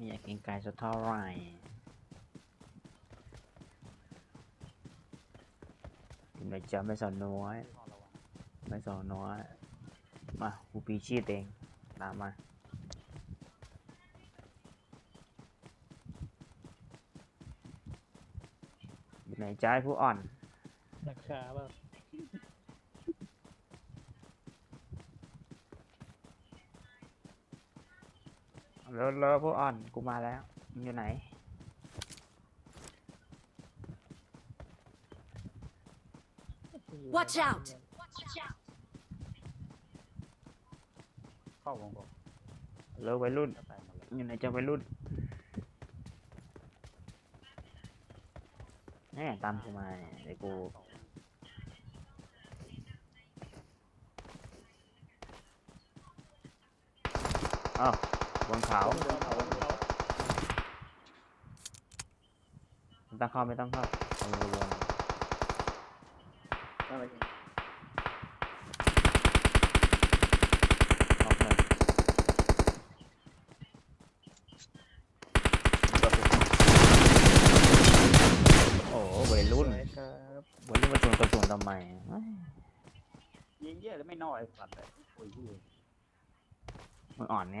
ไม่อยากกินไก่สักเท่าไหร่อยู่ในจะไม่สอนน้อย ไม่สอนน้อย มากูปีชีพเองตามมาอยู่ในใจผู้อ่อนราคาแบบ เลอะเลอะผู้อ่อนกูมาแล้วมึงอยู่ไหน Watch out เข้าวงกบเลอะวัยรุ่นก็ตายหมดเลยอยู่ไหนจะวัยรุ่นแน่ตามกูมาเนี่ยเดี๋ยวกูอ้าว บนเขาไม่ต้องเข้าไม่ต้องเข้าเอารวมออกเลยโอ้โหวัยรุ่นสวยครับวัยรุ่นมาชวนกระสุนทำไมเอ้ยยิงเยอะแล้วไม่น้อยสัตว์เลยโอ้ยพี่มึงอ่อนไง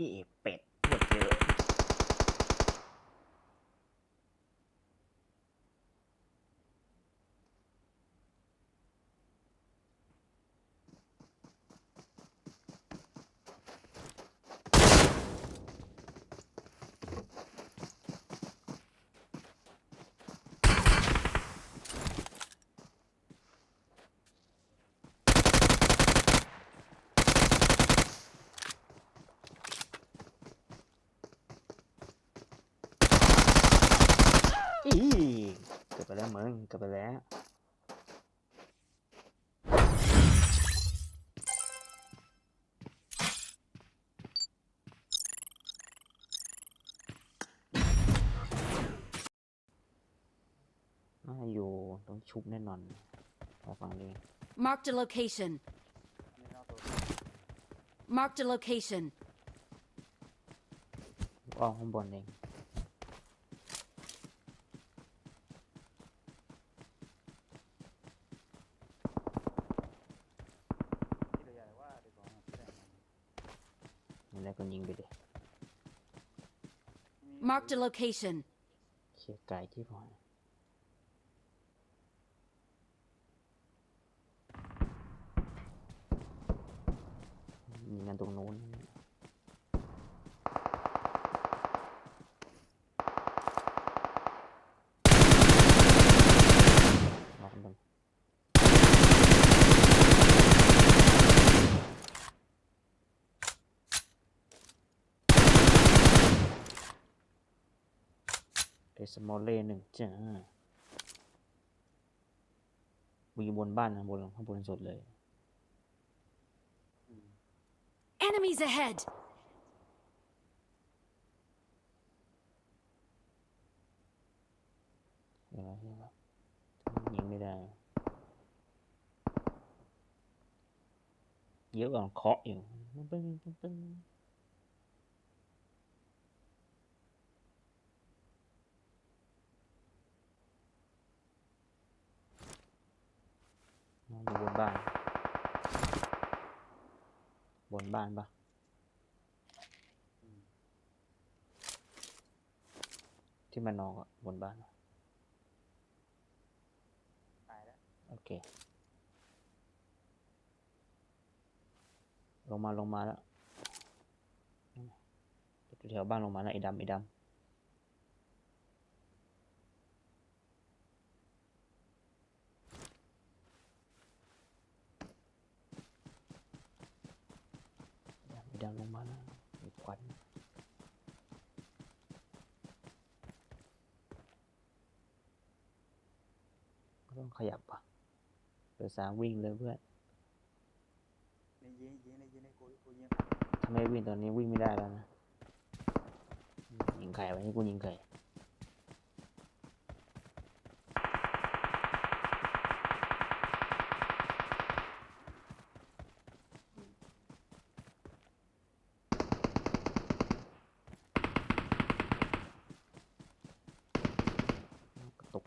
ยี่เป็ดปวดเยอะอีเกิดไปแล้ว มึงเกิดไปแล้วน่าอยู่ต้องชุบแน่นอนพอฟังเลย Marked a location. อันนี้นอกตัว Marked a location. ออกข้างบนเอง ที่ตัวใหญ่ว่าดีกว่าที่ไหน นั่นแหละก็ยิงไปเลย Marked a location. เขี่ยไก่ที่พอ มีงานตรงโน้นล็อกมันเด สมอลเล่หนึ่งจ้ากูอยู่บนบ้านข้างบนข้างบนสุดเลย Enemies ahead. เดี๋ยวนะเดี๋ยวนะยิงไม่ได้ เยอะกว่าเคาะอยู่ปึ้งปึ้งปึ้งนอนอยู่ บนบ้าน บนบ้านปะที่มันนอนอะบนบ้านปะตายแล้ว โอเค ลงมาลงมาแล้วแถวบ้านลงมาแล้วไอ้ดำไอ้ดำไอ้ดำลงมาแล้วไอ้ควันก็ต้อง ขยับอะเดี๋ยวสามวิ่งเลยเพื่อนนี่ยิงยิงเลยยิงเลยกูกูยิงถ้าไม่วิ่งตอนนี้วิ่งไม่ได้แล้วนะยิงไข่ไว้ให้กูยิงไข่กระตุก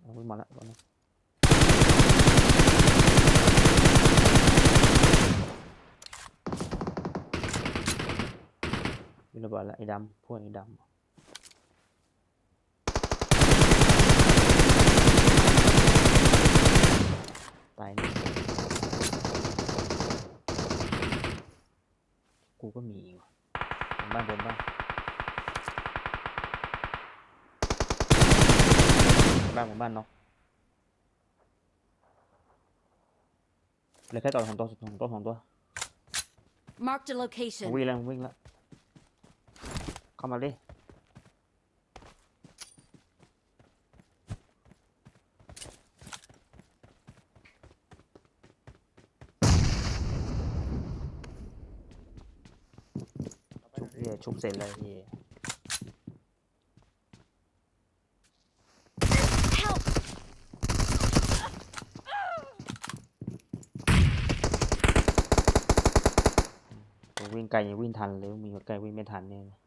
เอาวิ่งมาแล้วตอนนี้วิ่ง ระเบิดแล้วไอ้ดำพวกไอ้ดำตายนี่กูก็มีอีกว่ะบนบ้านบนบ้านบ้านบนบ้านเนาะเหลือแค่ตัวสองตัวสองตัวสองตัว Marked a location. วิ่งแล้ววิ่งแล้ว เข้ามาดิชุบเฮียชุบเสร็จเลยเฮีย Help! กูวิ่งไกลยังวิ่งทันเลยมีไกลวิ่งไม่ทันเนี่ยนะ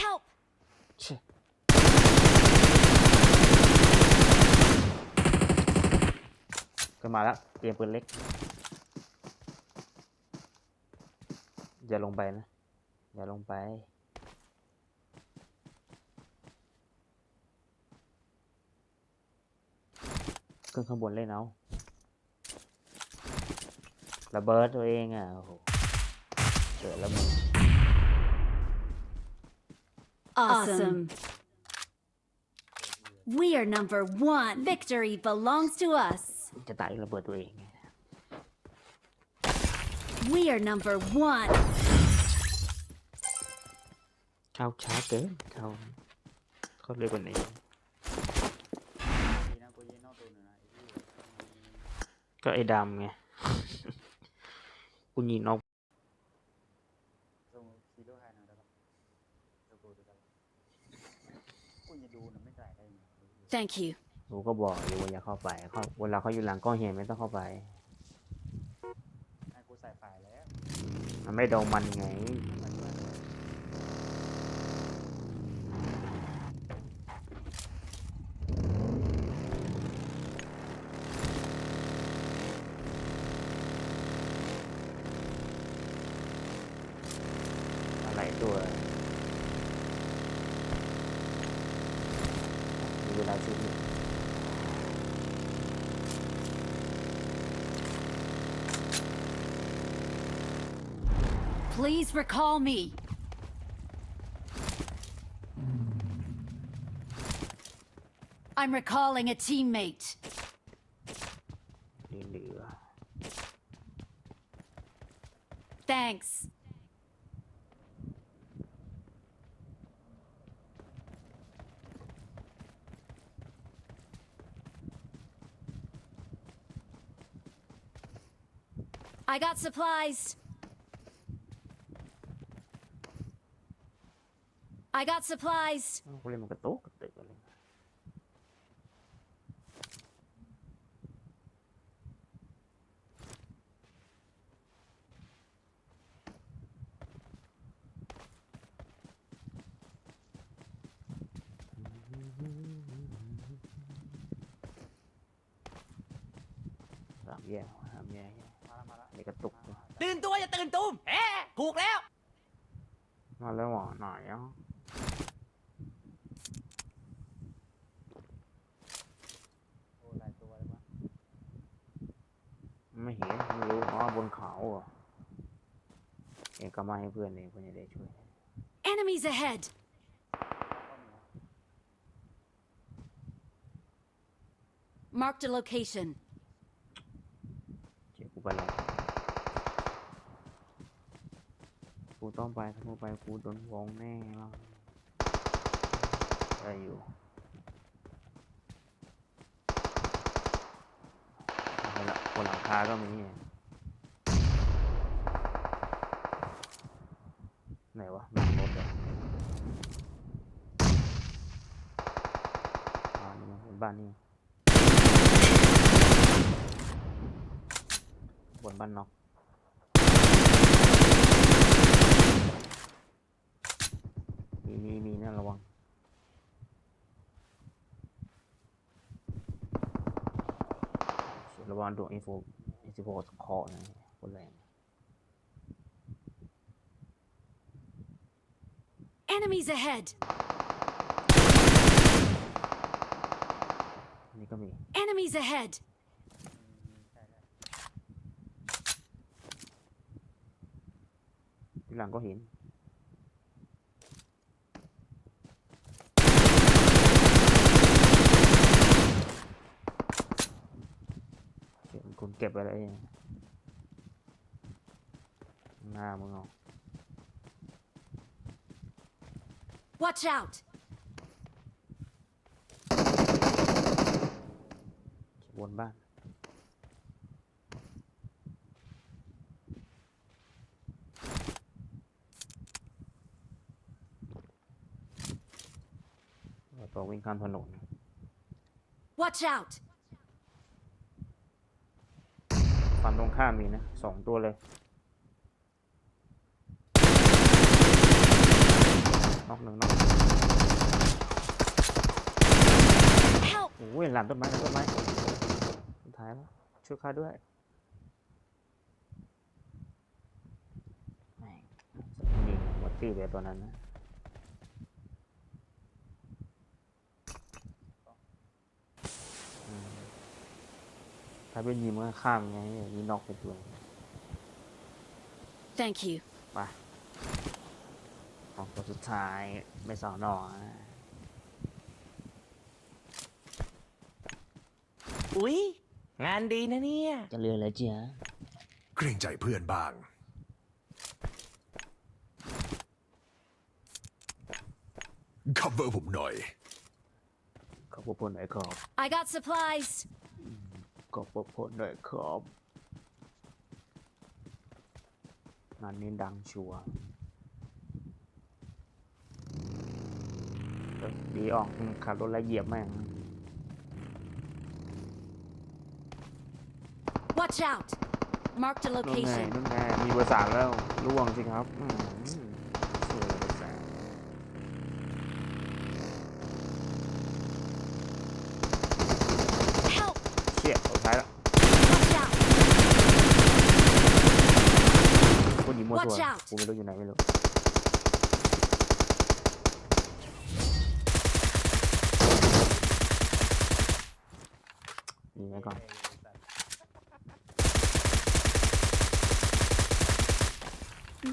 Help! เช่ก็ มาแล้วเตรียมปืนเล็ก อย่าลงไปนะ อย่าลงไป ขึ้นข้างบนเล่นเอาะระเบิดตัวเองอะโอ้โหเกิดแล้วมึง Awesome. We are number one. Victory belongs to us. จะตายด้วยระเบิดตัวเองไง We are number one. เข้าช้าเกินเข้าเข้าเร็วกว่านี้ยิงนะกูยิงนอกตัวหนึ่งนะไอ้ที่ก็ไอ้ดำไงกูยิงนอกส่งซีโร่ไฮหน่อยได้ปะเดี๋ยวกูดูได้ปะกูจะดูนะไม่จ่ายได้ไง Thank you. กูก็บอกอยู่ว่าอย่าเข้าไปเขาเวลาเขาอยู่หลังกล้องเห็นไม่ต้องเข้าไปให้กูใส่ฝ่ายแล้ว มันไม่โดนมันไงใส่ Please recall me. I'm recalling a teammate. Thanks. I got supplies. I got supplies. ๆ อบนเขาเหรอเองก็มาให้เพื่อนเองเพื่อนจะได้ช่วย Enemies ahead! ก็มีนะ Marked a location. เจ็บกูไปแล้วกูต้องไปถ้ากูไปกูโดนวงแน่แล้วได้อยู่เอาละบนหลังคาก็มีไหนวะหลังรถเหรออ่านี่มั้ง บ้านนี่บนบ้านนอกมีมีมีนะระวังระวังดวงอินโฟอินโฟเคาะนะคนแรง Enemies ahead! นี่ก็มี Enemies ahead! อืมใช่ใช่ที่หลังก็เห็นเก็บคุณเก็บไปเลยหน้ามึงเอา Watch out! บนบ้านเราต้องวิ่งข้ามถนน Watch out! ฝั่งตรงข้ามมีนะสองตัวเลยนอกหนึ่งนอก Help! โอ้ยหลังต้นไม้หลังต้นไม้สุดท้ายแล้วช่วยข้าด้วยแม่งยิงหมดที่เลยตัวนั้นนะอืมถ้าเป็นยิงมันก็ข้ามไงยิงนอกไปตัว Thank you. ไปของตัวสุดท้ายไม่สอนอนะอุ๊ย งานดีนะเนี่ย จะเรียนอะไรเจียเกรงใจเพื่อนบ้างคัฟเวอร์ผมหน่อย ขอบพระคุณหน่อยครับ I got supplies. ขอบพระคุณหน่อยครับงานนี้ดังชัวร์เดี๋ยวดีออกขับรถแล้วเหยียบแม่ง Watch out! Marked a นู่นไง location. นู่นไงมีเบอร์สามแล้วล่วงสิครับอืมสวยเลยเบอร์สาม Help! เชี่ยสุดท้ายแล้ว Watch out! กูหนีมัวตัว Watch out กูไม่รู้อยู่ไหนไม่รู้ ยิงไว้ก่อน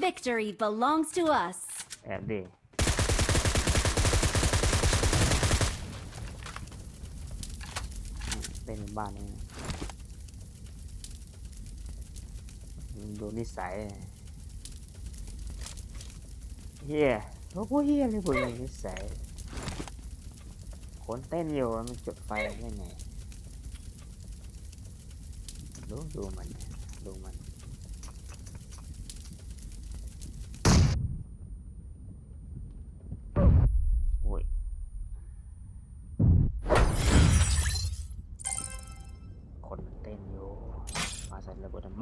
Victory belongs to us. แอบดิเต้นบ้านนี่นะมึงดูนิสัยเฮียโอ้โหเฮียเลยพวกนี้นิสัยคนเต้นอยู่มันจุดไฟได้ไงดูดูมันดูมัน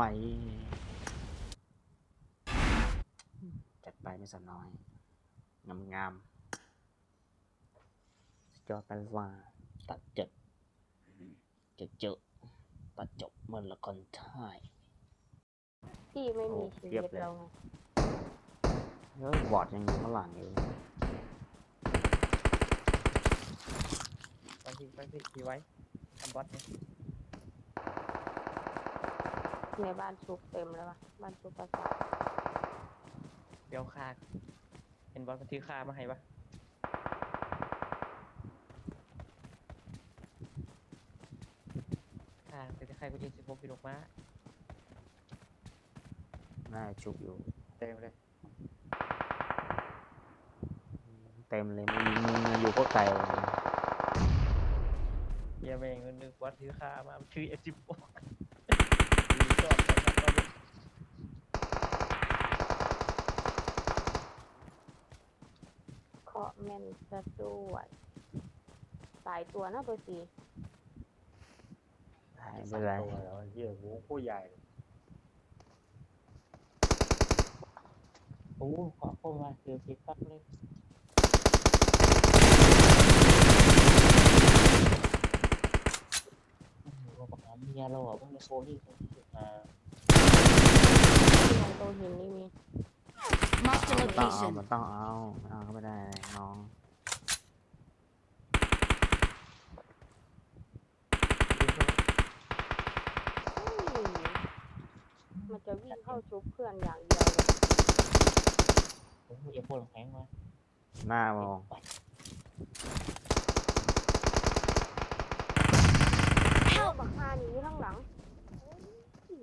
ใส่ระเบิดทำไมจัดไปไม่สนน้อย งามงามๆสุดยอดไปเลยว่า ตัดเจ็ดเจ็ดเจอตตัดจบเหมือนละครไทยพี่ไม่มีโอ้ชีเทียบวิตเลยแล้วไงเฮ้ยบอดยังอยู่ข้างหลังอยู่ไปทีไปทีทีไว้ทำบอสเนี่ย ในบ้านชุบเต็มแล้ววะบ้านชุบประสาทเดี๋ยวคาเห็นบอสมันถือคามาให้ปะคาแต่ถ้าใครกูยิงสิบหกกิโลมาน่าชุบอยู่ เต็มเลย เต็มเลยไม่มีมึงอยู่ก็ไกลเลยเยี่ยแม่งมันนึกบอสถือคามามันถือเอสิบหกดีจอดไปครับบอส เคาะแม่นซะด้วยสายตัวนะเบอร์สี่ไม่เป็นไรตัวแล้วเหี้ยโว้ผู้ใหญ่เลยโอ้ขอเข้ามาเจอสิปักเลยโอ้โหบอกว่าเมียเราอะเพิ่งจะโคที่คนที่มาที่มันโตหินนี่มี Marked a มันต้องเอา location. มันต้องเอาไม่เอาก็ไม่ได้น้องเฮ้ยมันจะวิ่งเข้าชุบเพื่อนอย่างเดียวเลยผมจะพูดแข็งมาหน้ามอง เข้าบักฮานี่อยู่ข้างหลังเฮ้ย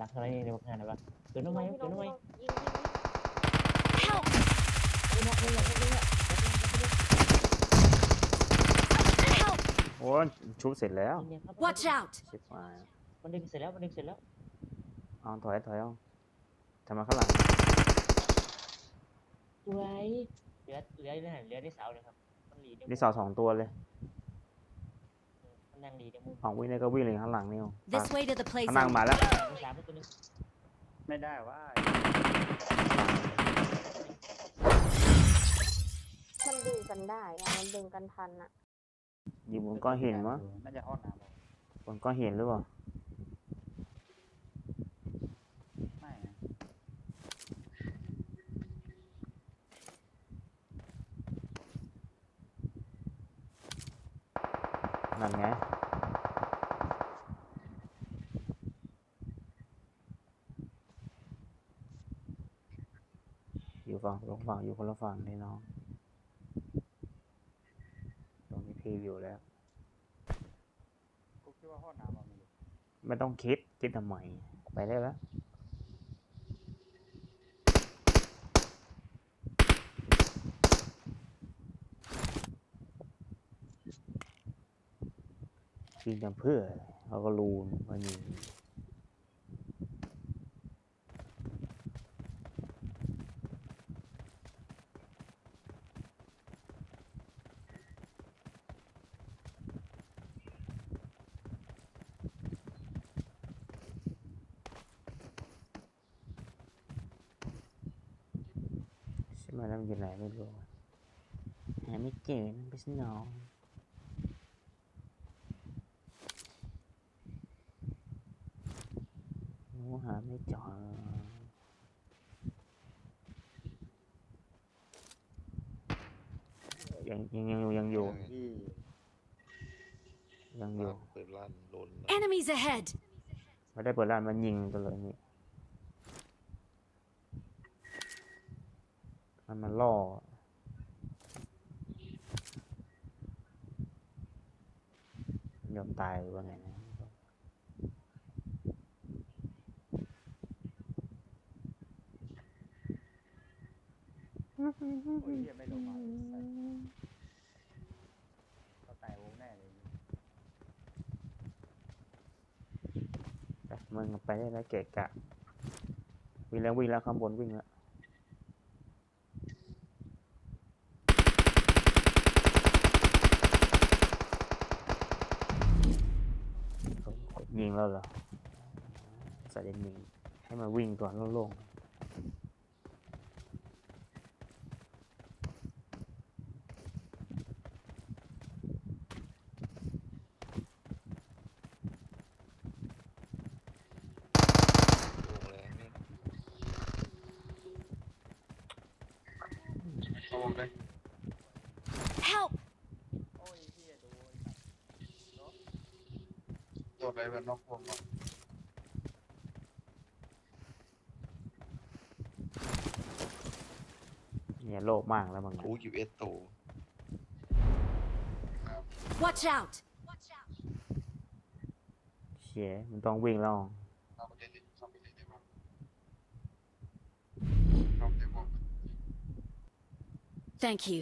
รักอะไรในบางงานอะไรบ้างเกินทำไมพี่เกินน้องทำไมพี่น้องยิงยิงยิง Help! ไม่รักไม่รักไม่รัก Help! โอ้ยชุบเสร็จแล้ว Watch out! ชิบหายมันดึงเสร็จแล้วมันดึงเสร็จแล้วเอาถอยถอยเอาทำไมาข้างหลังสวยเหลือเหลือได้เหลือได้เสาเลยครับมันหลีนี่สอสองตัวเลยมันนั่งหลีในมุมออกวิ่งได้ก็วิ่งเลยข้างหลังนี่เอา This way to the play ข้างหลัง zone. มาแล้ว สามตัวนึงไม่ได้ว่า มันดึงกันได้อะมันดึงกันทันอะอยู่บนก้อนหินมั้งน่าจะห้องน้ำบอกบนก้อนหินหรือเปล่าไม่นะนั่นไงอยู่ฝั่งตรงฝั่งอยู่คนละฝั่งนี่น้องต รงนี้พี่อยู่แล้ว กูคิดว่าห้องน้ำมันมีไม่ต้องคิดคิดทำไมไปได้แล้วยิงกันเพื่ออะไรเขาก็รู้ว่ายิง ใช่ไหมแล้วมันอยู่ไหนไม่รู้หาไม่เจ อนะพี่สนองหนูหาไม่เจอยังยังยังยังอยู่ที่ยังอยู่เปิดร้านโดน Enemies ahead! ไม่ได้เปิดร้านมันยิงตัวเลยนี่มันมาล่อ ยอมตายหรือว่าไงนะโอ้ยเหี้ยไม่ลงมาเลยใส่เขาตายวงแน่เลยแต่มึงไปได้แล้วเกะกะ วิ่งแล้ววิ่งแล้วข้างบนวิ่งแล้ว ยิงแล้วเหรอใส่เดนยิงให้มันวิ่งก่อนโล่งลย Help! โอ้ยเฮียดูไอ้สัตว์เนาะ โดนอะไร แบบนอกวงเนาะเนี่ยโลภมากแล้วมึงอะ โอ้ยูเอสโต Watch out! เชี่ยมันต้องวิ่งแล้วเข้าไปเล่นดิเข้าไปเล่นได้บ้างเข้าไปได้บ้าง Thank you.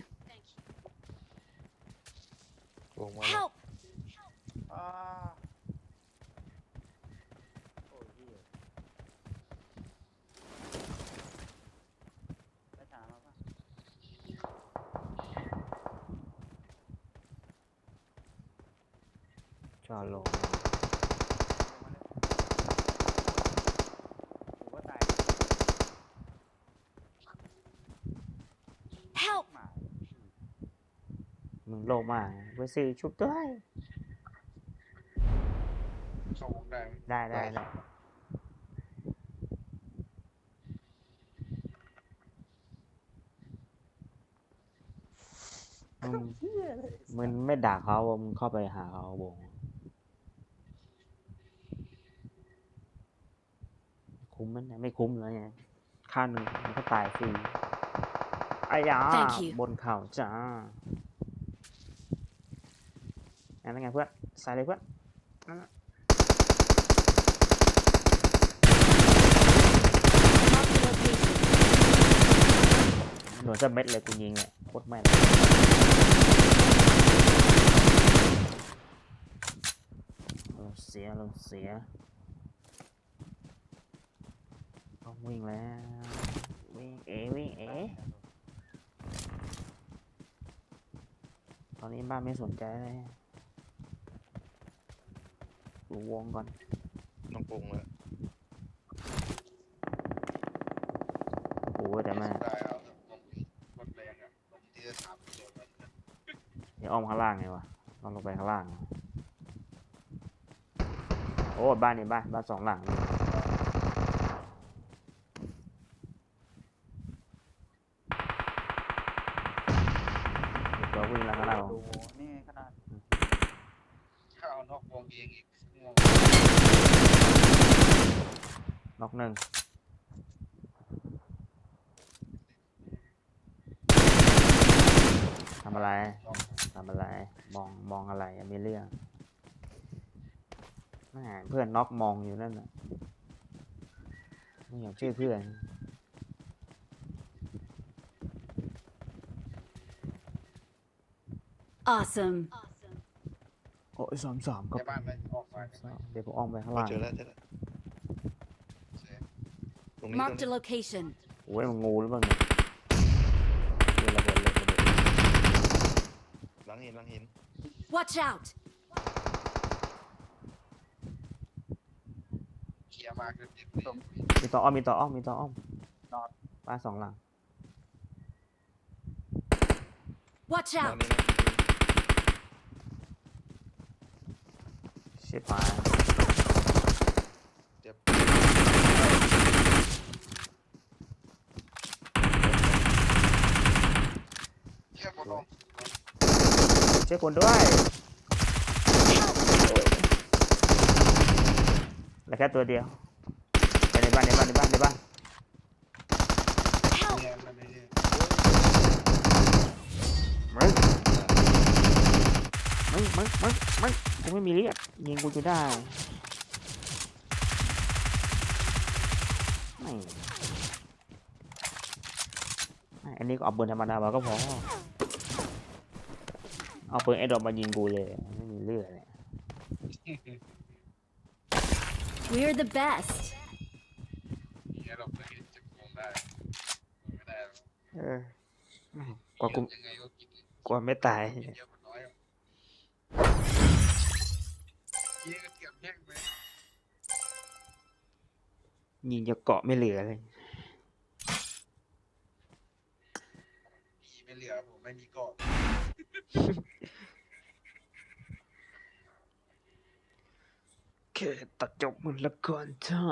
วงมาแล้ว Help! อ่าโอ้ยเฮียไปถามมาป่ะ จอดลงลงมาเลยหรือว่าตาย Help! หมามึงโลภมากไปซื้อชุบด้วยเข้าวงได้ไหมได้ได้ได้มึงมึงไม่ด่าเขาว่ามึงเข้าไปหาเขาวง คุ้มมันยไม่คุ้มแล้วไงค่าหนึ่งมันก็ตายฟรีไอ้ยา Thank you บนเข่าจ้านั่นไงเพื่อนใส่เลยเพื่อนนั่นน่ะ Mark the location. โดนสักเม็ดเลยกูยิงเนี่ยโคตรแม่นเราเสียเราเสียต้อง วิ่งแล้ว วิ่งเอวิ่งเอตอนนี้บ้านไม่สนใจเลยดูวงก่อนน้องวงเลยโอ้โหแต่แม่ได้แล้วมันแรงอะลมที่จะถามโดนเดี๋ยวอ้อมข้างล่างไงวะต้องลงไปข้างล่าง โอ้บ้านนี้บ้านบ้านสองหลังนี่ตัววิ่งแล้วก็เรา ดูนี่ไงขนาด ถ้าเอานอกวงเองอีกงง น็อกหนึ่งทำอะไรนอกทำอะไร มอง มองอะไรอะมีเรื่องแม่เพื่อนน็อกมองอยู่นั่นน่ะไม่อยากช่วยเพื่อน Awesome. โอ้ยสามสามก็ในบ้านไหมออกมาได้ไหมเดี๋ยวผมอ้อมไปข้างล่าง เจอแล้วเจอแล้วเสีย ตรงนี้ตรง Marked นี้ a location. โอ้ยมันงูหรือเปล่าเนี่ยเดี๋ยวระเบิดเลยระเบิดหลังหินหลังหิน Watch out! เคลียร์มาเกินเจ็บเลยมีต่ออ้อมมีต่ออ้อมมีต่ออ้อมนอนป้านสองหลัง Watch หลัง out! นี้นะชิบหาย เจ็บเยี่ยมหมดเลย ช่วยคนด้วยเหลือแค่ตัวเดียวไปในบ้านในบ้านในบ้านในบ้านมึงมึงมึงมึงมึงกูไม่มีเลือดยิงกูจะได้ไม่อันนี้ก็เอาปืนธรรมดามาก็พอ เอาปืนไอ้ดอกมายิงกูเลยไม่มีเลือดเลย We're the best. เนี่ยเราไม่เจ็บวงได้ไม่ได้หรอกเออ กว่ากู ยังไงก็กินกว่าไม่ตาย กินเยอะมันน้อยอะเยี่ยเก็บแห้งไปยิงจะเกาะไม่เหลือเลยดีไม่เหลือผมไม่มีเกาะ แค่ตัดจบมันละก่อนใช่